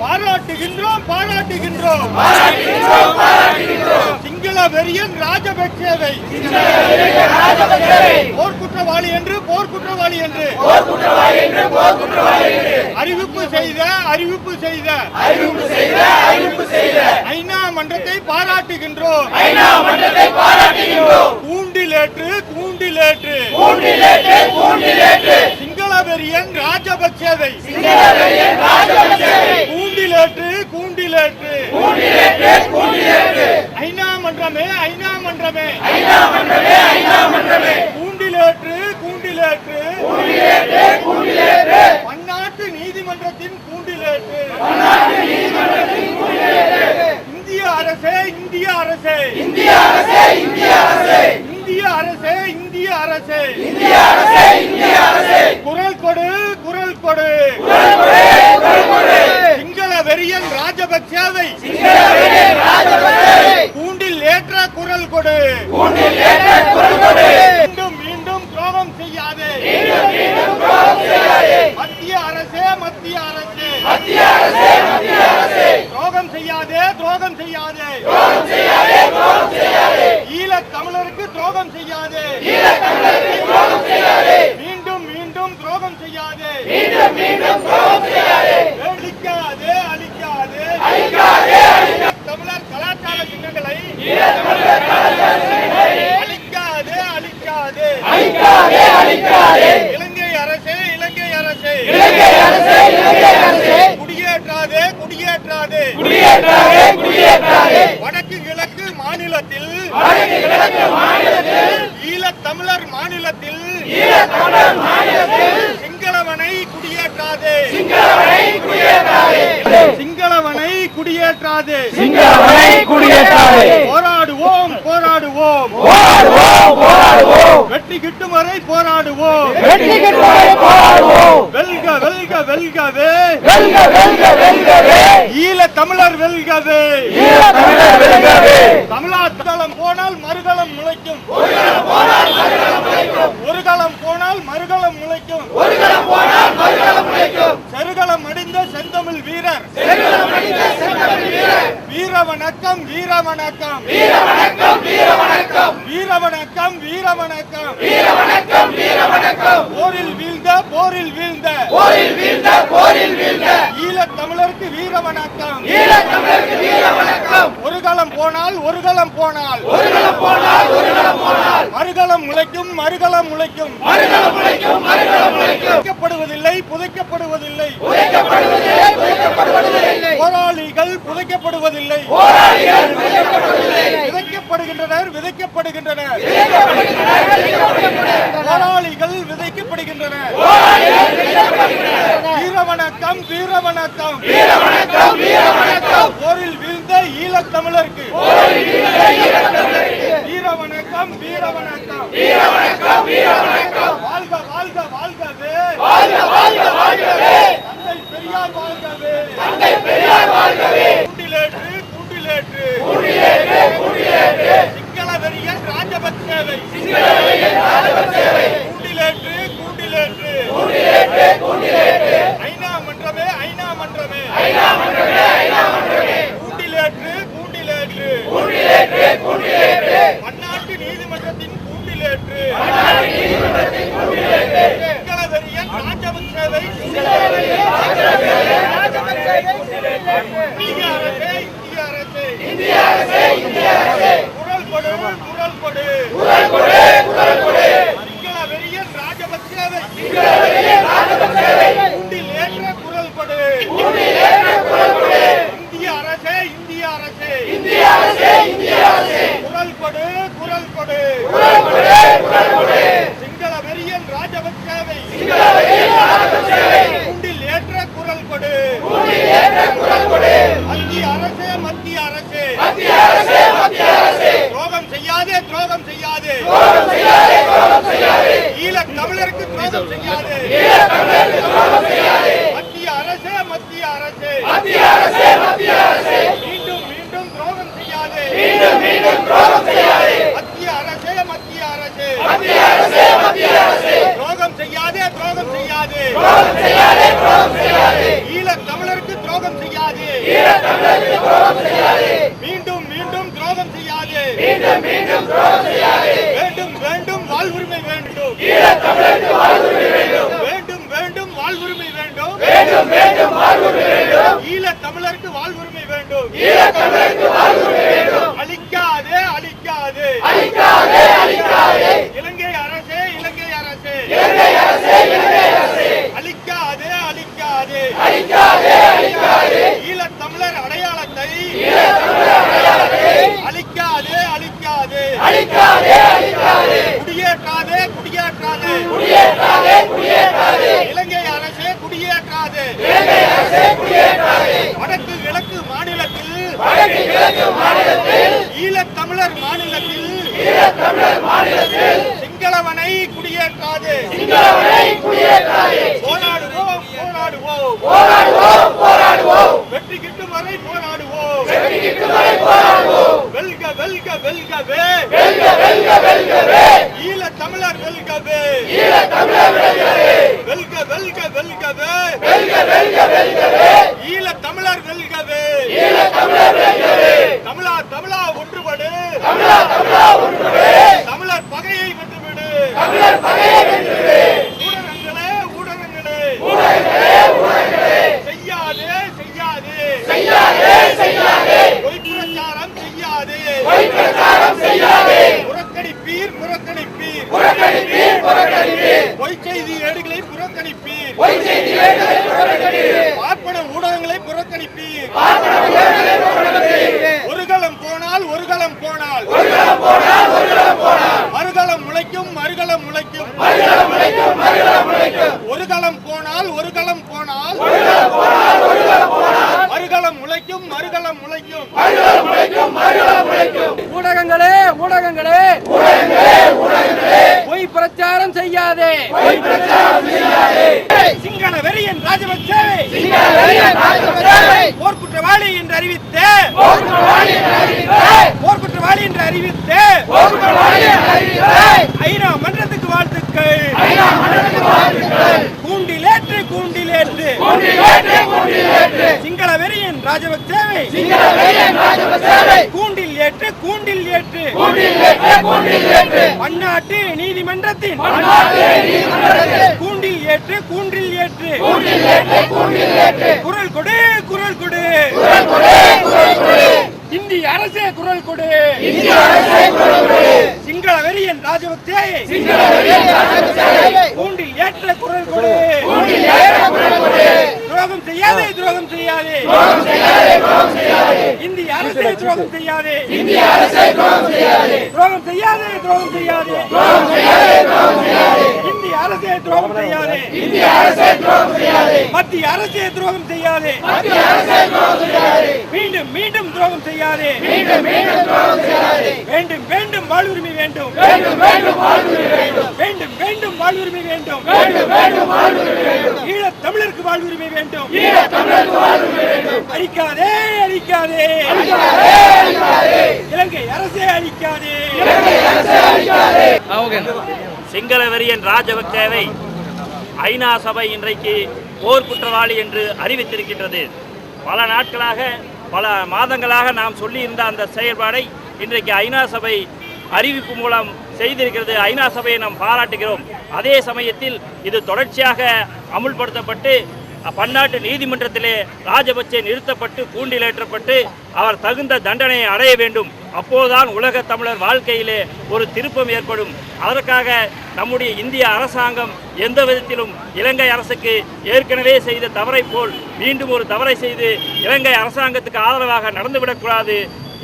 பாராட்டுகின்றோம் பாராட்டுகின்றோம். சிங்கள வெறியன் ராஜபக்சேவை. போர் குற்றவாளி என்று போர் குற்றவாளி என்று. அறிவிப்பு செய்த அறிவிப்பு செய்த. ஐநா மன்றத்தை பாராட்டுகின்றோம். கூண்டிலேற்று கூண்டிலேற்று. சிங்கள வெறியன் ராஜபக்சேவை. கூண்டிலேற்று கூண்டிலேற்று. ஐநா மன்றமே ஐநா மன்றமே. கூண்டிலேற்று கூண்டிலேற்று. பன்னாட்டு நீதிமன்றத்தின் கூண்டிலேற்று. இந்திய அரசே இந்திய அரசே. இந்திய அரசே இந்திய அரசே இந்திய அரசே இந்திய அரசே குரல் கொடு குரல் கொடு சிங்கள வெறியன் ராஜபக்சேவை. கூண்டில் ஏற்ற குரல் கொடு. மீண்டும் மீண்டும் துரோகம் செய்யாதே. மத்திய அரசே மத்திய அரசே. துரோகம் செய்யாதே துரோகம் செய்யாதே. ஈழத் தமிழருக்கு துரோகம் செய்யாதே. மீண்டும் மீண்டும் துரோகம் செய்யாதே. அழிக்காதே அழிக்காதே தமிழர் கலாச்சார சின்னங்களை அழிக்காதே அழிக்காதே. இலங்கை அரசே இலங்கை அரசே. குடியேற்றாதே குடியேற்றாதே. வடக்கு கிழக்கு மாநிலத்தில் ஈழத் தமிழர் மாநிலத்தில் சிங்களவனை குடியேற்றாதே. சிங்களவனை குடியேற்றாதே. சிங்களவனை குடியேற்றாதே. போராடுவோம் போராடுவோம். போராடுவோம் போராடுவோம். வெற்றி கிட்டும் வரை போராடுவோம். வெற்றி கட்டுவதை போராடுவோம். வெல்க வெல்க வெல்கவே. வெல்க வெல்க வெல்கவே. ஈழ தமிழர் வெல்கவே. ஈழ தமிழர் வெல்கவே. தமிழா தளம் போனால் மறுதளம் முளைக்கும். ஒரு களம் போனால் மறுகளம் முளைக்கும். செருகளம் அடிந்த செந்தமிழ் வீரர். வீர வணக்கம் வீர வணக்கம் வீர வணக்கம் வீர வணக்கம் போரில் வீழ்ந்த போரில் வீழ்ந்த. ஈழத் தமிழருக்கு வீர வணக்கம் ஒரு களம் போனால். ஒரு களம் போனால் மறுகளம் முளைக்கும் மறுகளம் முளைக்கும். புதைக்கப்படுவதில்லை புதைக்கப்படுவதில்லை. போராளிகள் புதைக்கப்படுவதில்லை. விதைக்கப்படுகின்றனர் விதைக்கப்படுகின்றனர். போராளிகள் விதைக்கப்படுகின்றனர். வீர வணக்கம் வீர வணக்கம் போரில் வீழ்ந்த ஈழத் தமிழருக்கு. வீர வணக்கம் வீர வணக்கம் வாழ்க வாழ்க வாழ்கவே தந்தை பெரியார் வாழ்கவே கூண்டிலேற்று கூண்டிலேற்று சிங்கள வெறியன் ராஜபக்சேவை கூண்டிலேற்று கூண்டிலேற்று ஐநா மன்றமே ஐநா மன்றமே கூண்டிலேற்று கூண்டிலேற்று பன்னாட்டு நீதிமன்றத்தின் கூண்டிலேற்று சிங்கள வெறியன் ராஜபக்சேவை இந்திய அரசே இந்திய அரசே குரல் படு குரல் படு மீண்டும் மீண்டும் துரோகம் மீண்டும் மீண்டும் மீண்டும் துரோகம் செய்யாதே. மீண்டும் மீண்டும் துரோகம் செய்யாதே வேண்டும் வேண்டும். வாழ்வுரிமை வேண்டும். வேண்டும் வேண்டும் வாழ்வுரிமை வேண்டும். வேண்டும் வேண்டும் வாழ்வுரிமை வேண்டும் ஈழ தமிழருக்கு வாழ்வுரிமை வேண்டும் ஈழ தமிழருக்கு வாழ்வுரிமை வேண்டும். அழிக்காதே அழிக்காதே. அழிக்காதே அழிக்காதே. ஈழத்தமிழர் மாநிலத்தில் சிங்களவனை குடியேற்றாதே. சிங்களவனை குடியேற்றாதே. போராடுவோம் போராடுவோம். போராடுவோம் போராடுவோம். வெற்றி கிட்டும் வரை போராடுவோம். வெற்றி கிட்டும் வரை போராடுவோம். வெல்க வெல்க வெல்கவே வெல்க வெல்க வெல்கவே ஈழ தமிழர் வெல்கவே ஈழத்தமிழர் வெல்கவே வெல்க வெல்க வெல்கவே வெல்க வெல்க வெல்கவே ஈழ தமிழர் வெல்கவே ஈழத்தமிழர் வெல்கவே தமிழா தமிழா ஒன்றுபடு தமிழா தமிழா ஒன்றுவே தமிழர் பகையை வென்றுவிடு தமிழர் பகையை வென்றுவே ஊடகங்களே ஊடகங்களே ஊடகங்களே ஊடகங்களே செய்யாதே செய்யாதே செய்யாதே செய்யாதே பொய் பிரச்சாரம் செய்யாதே பொய் பிரச்சாரம் செய்யாதே புறக்கணிப்பீர் புறக்கணிப்பீர் புறக்கணிப்பீர் புறக்கணிப்பீர் பொய் செய்தி ஏடுகளை புறக்கணிப்பீர் பொய் செய்திகளை புறக்கணிப்பீர் பார்ப்பன ஊடகங்களை புறக்கணிப்பீர் பார்ப்பன ஊடகங்களை புறக்கணிப்பீர் ஒரு களம் போனால் ஒரு களம் போனால் ஒரு களம் போனால் ஒரு களம் போனால் மறுகளம் முளைக்கும் மறுகளம் முளைக்கும். ஒரு களம் போனால் ஒரு களம் போனால். மறுகளம் முளைக்கும் மறுகளம் முளைக்கும். ஊடகங்களே ஊடகங்களே. பொய் பிரச்சாரம் செய்யாதே. சிங்கள வெறியன் ராஜபக்சேவை போர்க்குற்றவாளி என்று அறிவித்து போர்க்குற்றவாளி என்று அறிவித்து. போர்க்குற்றவாளி என்று அறிவித்து ஐநா மன்றத்துக்கு வாழ்த்துக்கள். கூண்டிலேற்று கூண்டிலேற்று. சிங்கள வெறியன் ராஜபக்சேவை கூண்டில் ஏற்று கூண்டில் ஏற்று. பன்னாட்டு நீதிமன்றத்தின். நீதிமன்றத்தில் கூண்டில் ஏற்று கூண்டில் ஏற்று. குரல் கொடு குரல் கொடு. இந்திய அரசே குரல் கொடு இந்திய அரசே குரல் கொடு சிங்கள வெறியன் ராஜபக்சே சிங்கள வெறியன் கூண்டில் ஏற்ற குரல் கொடு கூண்டில் ஏற்ற குரல் கொடு துரோகம் செய்யாதே துரோகம் செய்யாதே துரோகம் செய்யாதே துரோகம் செய்யாதே இந்திய அரசே துரோகம் செய்யாதே இந்திய அரசே துரோகம் செய்யாதே துரோகம் செய்யாதே துரோகம் செய்யாதே துரோகம் செய்யாதே துரோகம் செய்யாதே இந்திய அரசே துரோகம் செய்யாதே இந்திய அரசே துரோகம் செய்யாதே மத்திய அரசே துரோகம் செய்யாதே மத்திய அரசே துரோகம் செய்யாதே செய்யாதே. மீண்டும் மீண்டும் துரோகம் செய்யாதே. வேண்டும் வேண்டும் வாழ்வுரிமை வேண்டும். வேண்டும் வேண்டும் வாழ்வுரிமை வேண்டும். வேண்டும் வேண்டும் வாழ்வுரிமை வேண்டும். வேண்டும் வேண்டும் வாழ்வுரிமை வேண்டும். ஈழத் தமிழருக்கு வாழ்வுரிமை வேண்டும். ஈழ தமிழருக்கு வாழ்வுரிமை வேண்டும். அழிக்காதே அழிக்காதே. அழிக்காதே அழிக்காதே. இலங்கை அரசே அழிக்காதே. இலங்கை அரசே அழிக்காதே. சிங்கள வெறியன் ராஜபக்சேவை ஐநா சபை இன்றைக்கு போர் குற்றவாளி என்று அறிவித்திருக்கின்றது. பல நாட்களாக பல மாதங்களாக நாம் சொல்லியிருந்த அந்த செயல்பாடை இன்றைக்கு ஐநா சபை அறிவிப்பு மூலம் செய்திருக்கிறது. ஐநா சபையை நாம் பாராட்டுகிறோம். அதே சமயத்தில் இது தொடர்ச்சியாக அமுல்படுத்தப்பட்டு பன்னாட்டு நீதிமன்றத்திலே ராஜபக்சே நிறுத்தப்பட்டு கூண்டிலேற்றப்பட்டு அவர் தகுந்த தண்டனையை அடைய வேண்டும். அப்போதுதான் உலக தமிழர் வாழ்க்கையிலே ஒரு திருப்பம் ஏற்படும். அதற்காக நம்முடைய இந்திய அரசாங்கம் எந்த விதத்திலும் இலங்கை அரசுக்கு ஏற்கனவே செய்த தவறை போல் மீண்டும் ஒரு தவறை செய்து இலங்கை அரசாங்கத்துக்கு ஆதரவாக நடந்துவிடக்கூடாது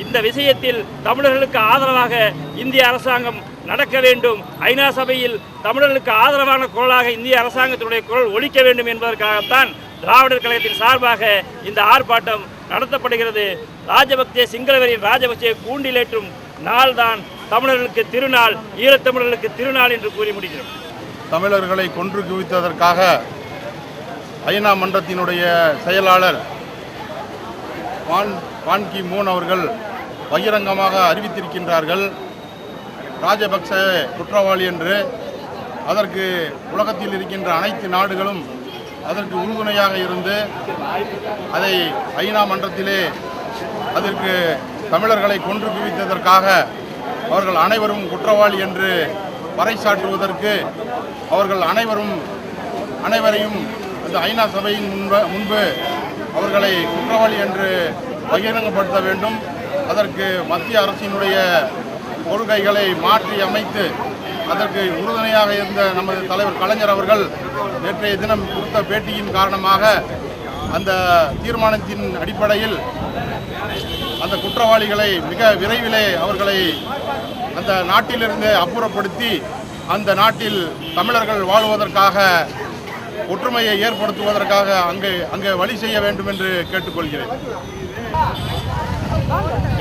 இந்த விஷயத்தில் தமிழர்களுக்கு ஆதரவாக இந்திய அரசாங்கம் நடக்க வேண்டும். ஐநா சபையில் தமிழர்களுக்கு ஆதரவான குரலாக இந்திய அரசாங்கத்தினுடைய குரல் ஒழிக்க வேண்டும் என்பதற்காகத்தான் திராவிடர் கழகத்தின் சார்பாக இந்த ஆர்ப்பாட்டம் நடத்தப்படுகிறது. ராஜபக்சே சிங்களவரின் ராஜபக்சே கூண்டிலேற்றும் நாள்தான் தமிழர்களுக்கு திருநாள் ஈழத்தமிழர்களுக்கு திருநாள் என்று கூறி முடிகிறோம். தமிழர்களை கொன்று குவித்ததற்காக ஐநா மன்றத்தினுடைய செயலாளர் வான் பான் கி மூன் அவர்கள் பகிரங்கமாக அறிவித்திருக்கின்றார்கள். ராஜபக்ச குற்றவாளி என்று. அதற்கு உலகத்தில் இருக்கின்ற அனைத்து நாடுகளும் அதற்கு உறுதுணையாக இருந்து அதை ஐநா மன்றத்திலே அதற்கு தமிழர்களை கொன்று குவித்ததற்காக அவர்கள் அனைவரும் குற்றவாளி என்று பறைசாற்றுவதற்கு அவர்கள் அனைவரும் அனைவரையும் அந்த ஐநா சபையின் முன்பு முன்பு அவர்களை குற்றவாளி என்று பகிரங்கப்படுத்த வேண்டும். அதற்கு மத்திய அரசினுடைய கொள்கைகளை மாற்றி அமைத்து அதற்கு உறுதுணையாக இருந்த நமது தலைவர் கலைஞர் அவர்கள் நேற்றைய தினம் கொடுத்த பேட்டியின் காரணமாக அந்த தீர்மானத்தின் அடிப்படையில் அந்த குற்றவாளிகளை மிக விரைவிலே அவர்களை அந்த நாட்டிலிருந்து அப்புறப்படுத்தி அந்த நாட்டில் தமிழர்கள் வாழ்வதற்காக ஒற்றுமையை ஏற்படுத்துவதற்காக அங்கே அங்கே வழி செய்ய வேண்டும் என்று கேட்டுக்கொள்கிறேன்.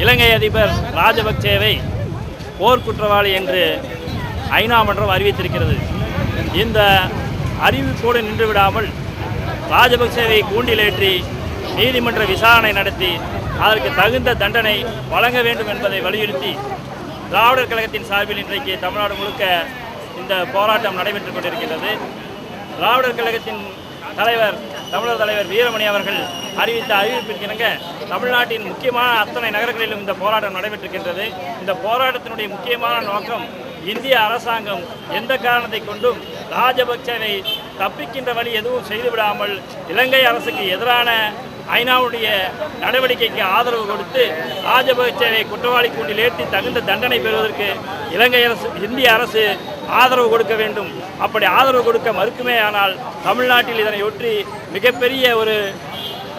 இலங்கை அதிபர் ராஜபக்சேவை போர் குற்றவாளி என்று ஐநா மன்றம் அறிவித்திருக்கிறது. இந்த அறிவிப்போடு நின்று விடாமல் ராஜபக்சேவை கூண்டிலேற்றி நீதிமன்ற விசாரணை நடத்தி அதற்கு தகுந்த தண்டனை வழங்க வேண்டும் என்பதை வலியுறுத்தி திராவிடர் கழகத்தின் சார்பில் இன்றைக்கு தமிழ்நாடு முழுக்க இந்த போராட்டம் நடைபெற்றுக் கொண்டிருக்கிறது திராவிடர் கழகத்தின் தலைவர் தமிழர் தலைவர் வீரமணி அவர்கள் அறிவித்த அறிவிப்பிற்கிணங்க தமிழ்நாட்டின் முக்கியமான அத்தனை நகரங்களிலும் இந்த போராட்டம் நடைபெற்றிருக்கின்றது. இந்த போராட்டத்தினுடைய முக்கியமான நோக்கம் இந்திய அரசாங்கம் எந்த காரணத்தை கொண்டும் ராஜபக்சனை தப்பிக்கின்ற வழி எதுவும் செய்துவிடாமல் இலங்கை அரசுக்கு எதிரான ஐநாவுடைய நடவடிக்கைக்கு ஆதரவு கொடுத்து ராஜபக்சேவை குற்றவாளி கூண்டில் ஏற்றி தகுந்த தண்டனை பெறுவதற்கு இலங்கை அரசு இந்திய அரசு ஆதரவு கொடுக்க வேண்டும். அப்படி ஆதரவு கொடுக்க மறுக்குமே ஆனால் தமிழ்நாட்டில் இதனை ஒற்றி மிகப்பெரிய ஒரு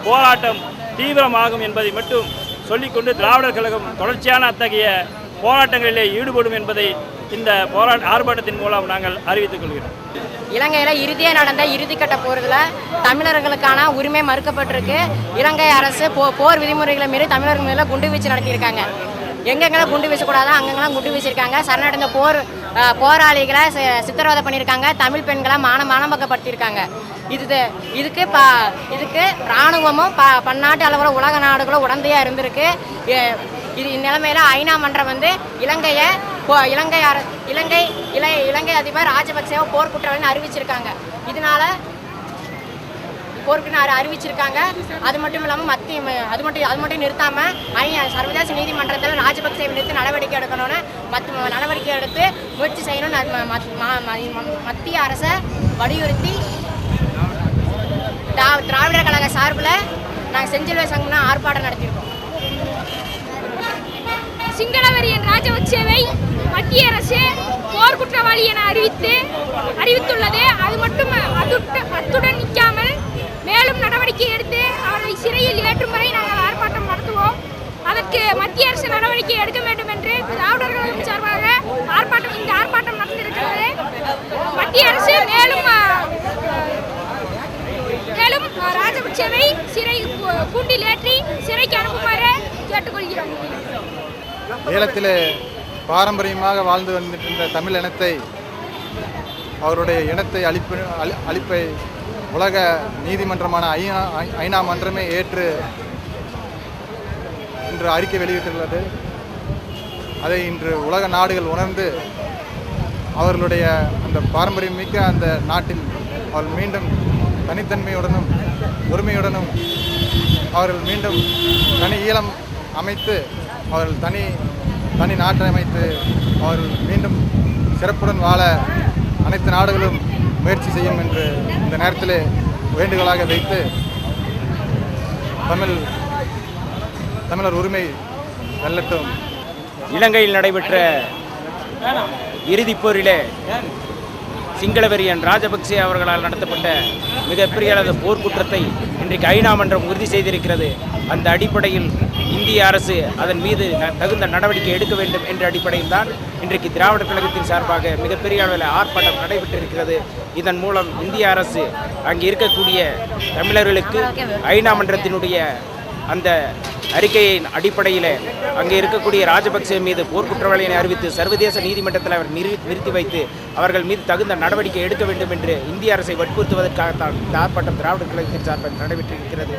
போராட்டம் தீவிரமாகும் என்பதை மட்டும் சொல்லிக்கொண்டு திராவிடர் கழகம் தொடர்ச்சியான அத்தகைய போராட்டங்களிலே ஈடுபடும் என்பதை இந்த போராட்ட ஆர்ப்பாட்டத்தின் மூலம் நாங்கள் அறிவித்துக் கொள்கிறோம். இலங்கையில் இறுதியாக நடந்த இறுதிக்கட்ட போரில் தமிழர்களுக்கான உரிமை மறுக்கப்பட்டிருக்கு. இலங்கை அரசு போ போர் விதிமுறைகளை மீறி தமிழர்கள் மேலே குண்டு வீச்சு நடத்தியிருக்காங்க. எங்கெங்கெல்லாம் குண்டு வீசக்கூடாதோ அங்கங்கெல்லாம் குண்டு வீசியிருக்காங்க. சரணடைந்த போர் போராளிகளை சித்திரவதை பண்ணியிருக்காங்க. தமிழ் பெண்களை மான மானபக்கப்படுத்தியிருக்காங்க இது இதுக்கு ப இதுக்கு இராணுவமும் ப பன்னாட்டு அளவில் உலக நாடுகளும் உடந்தையாக இருந்திருக்கு. இது இந்நிலைமையில் ஐநா மன்றம் வந்து இலங்கையை இலங்கை அர இலங்கை இலை இலங்கை அதிபர் ராஜபக்சேவை போர் அறிவிச்சிருக்காங்க. இதனால போர்க்குன்னு அறிவிச்சிருக்காங்க. அது மட்டும் இல்லாமல் மத்திய அது மட்டும் அது மட்டும் நிறுத்தாம ஐ சர்வதேச நீதிமன்றத்தில் ராஜபக்சேவை நிறுத்தி நடவடிக்கை எடுக்கணும்னு மத்த நடவடிக்கை எடுத்து முயற்சி செய்யணும்னு மத்திய அரசை வலியுறுத்தி திரா- திராவிடர் கழக சார்பில் நாங்கள் செஞ்சிலுவை சங்கம்னா ஆர்ப்பாட்டம் நடத்தியிருக்கோம். சிங்களவரியன் ராஜபக்சேவை மத்திய அரசு போர் குற்றவாளி என அறிவித்து அறிவித்துள்ளது. அது மட்டும் அத்துடன் நிற்காமல் மேலும் நடவடிக்கை எடுத்து அவரை சிறையில் ஏற்றும் வரை நாங்கள் ஆர்ப்பாட்டம் நடத்துவோம். அதற்கு மத்திய அரசு நடவடிக்கை எடுக்க வேண்டும் என்று திராவிடர்களும் சார்பாக ஆர்ப்பாட்டம் இந்த ஆர்ப்பாட்டம் நடந்திருக்கிறது மத்திய அரசு மேலும் மேலும் அஹ், ராஜபக்சேவை சிறை கூண்டில் ஏற்றி சிறைக்கு அனுப்புமாறு கேட்டுக்கொள்கிறோம். ஈழத்திலே பாரம்பரியமாக வாழ்ந்து வந்துகின்ற தமிழ் இனத்தை அவருடைய இனத்தை அழிப்பு அழி- அழிப்பை உலக நீதிமன்றமான ஐநா ஐ- ஐநா மன்றமே ஏற்று இன்று அறிக்கை வெளியிட்டுள்ளது. அதை இன்று உலக நாடுகள் உணர்ந்து அவர்களுடைய அந்த பாரம்பரியம் மிக்க அந்த நாட்டில் அவர்கள் மீண்டும் தனித்தன்மையுடனும் உரிமையுடனும் அவர்கள் மீண்டும் தனி ஈழம் அமைத்து அவர்கள் தனி தனி நாட்டை அமைத்து மீண்டும் சிறப்புடன் வாழ அனைத்து நாடுகளும் முயற்சி செய்யும் என்று இந்த நேரத்தில் வேண்டுகோளாக வைத்து தமிழ் தமிழர் உரிமை வெல்லட்டும். இலங்கையில் நடைபெற்ற இறுதிப்போரிலே சிங்களவெறியன் ராஜபக்சே அவர்களால் நடத்தப்பட்ட மிகப்பெரிய அளவு போர்க்குற்றத்தை இன்றைக்கு ஐநா மன்றம் உறுதி செய்திருக்கிறது. அந்த அடிப்படையில் இந்திய அரசு அதன் மீது தகுந்த நடவடிக்கை எடுக்க வேண்டும் என்ற அடிப்படையில் தான் இன்றைக்கு திராவிட கழகத்தின் சார்பாக மிகப்பெரிய அளவில் ஆர்ப்பாட்டம் நடைபெற்றிருக்கிறது. இதன் மூலம் இந்திய அரசு அங்கே இருக்கக்கூடிய தமிழர்களுக்கு ஐநா மன்றத்தினுடைய அந்த அறிக்கையின் அடிப்படையில் அங்கே இருக்கக்கூடிய ராஜபக்சே மீது போர்க்குற்றவாளியை அறிவித்து சர்வதேச நீதிமன்றத்தில் அவர் நிறு நிறுத்தி வைத்து அவர்கள் மீது தகுந்த நடவடிக்கை எடுக்க வேண்டும் என்று இந்திய அரசை வற்புறுத்துவதற்காகத்தான் இந்த ஆர்ப்பாட்டம் திராவிட கழகத்தின் சார்பில் நடைபெற்றிருக்கிறது.